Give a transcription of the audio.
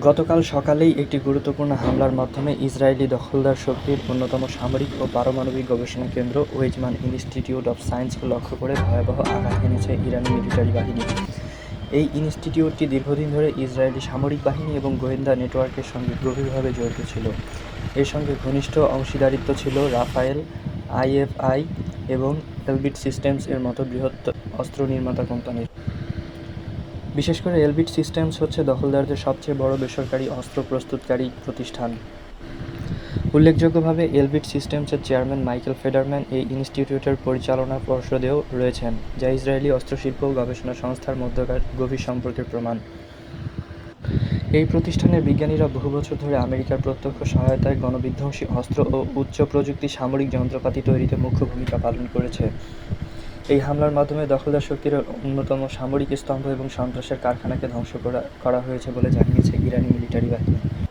গতকাল সকালেই একটি গুরুত্বপূর্ণ হামলার মাধ্যমে ইসরায়েলি দখলদার শক্তির অন্যতম সামরিক ও পারমাণবিক গবেষণা কেন্দ্র ওয়েজমান ইনস্টিটিউট অফ সায়েন্সকে লক্ষ্য করে ভয়াবহ আঘাত হেনেছে ইরানি মিলিটারি বাহিনী। এই ইনস্টিটিউটটি দীর্ঘদিন ধরে ইসরায়েলি সামরিক বাহিনী এবং গোয়েন্দা নেটওয়ার্কের সঙ্গে গভীরভাবে জড়িত ছিল। এর সঙ্গে ঘনিষ্ঠ অংশীদারিত্ব ছিল রাফায়েল, আইএফআই এবং এলবিট সিস্টেমস এর মতো বৃহৎ অস্ত্র নির্মাতা কোম্পানির। বিশেষ করে এলবিট সিস্টেমস হচ্ছে দখলদারদের সবচেয়ে বড় বেসরকারি অস্ত্র প্রস্তুতকারী প্রতিষ্ঠান। উল্লেখযোগ্যভাবে এলবিট সিস্টেমসের চেয়ারম্যান মাইকেল ফেডারম্যান এই ইনস্টিটিউটের পরিচালনা পর্ষদেও রয়েছেন, যা ইসরায়েলি অস্ত্রশিল্প গবেষণা সংস্থার মধ্যকার গভীর সম্পর্কের প্রমাণ। এই প্রতিষ্ঠানের বিজ্ঞানীরা বহু বছর ধরে আমেরিকার প্রত্যক্ষ সহায়তায় গণবিধ্বংসী অস্ত্র ও উচ্চ প্রযুক্তি সামরিক যন্ত্রপাতি তৈরিতে মুখ্য ভূমিকা পালন করেছে। এই হামলার মাধ্যমে দখলদার শক্তির অন্যতম সামরিক স্তম্ভ এবং সন্ত্রাসের কারখানাকে ধ্বংস করা করা হয়েছে বলে জানিয়েছে ইরানি মিলিটারি বাহিনী।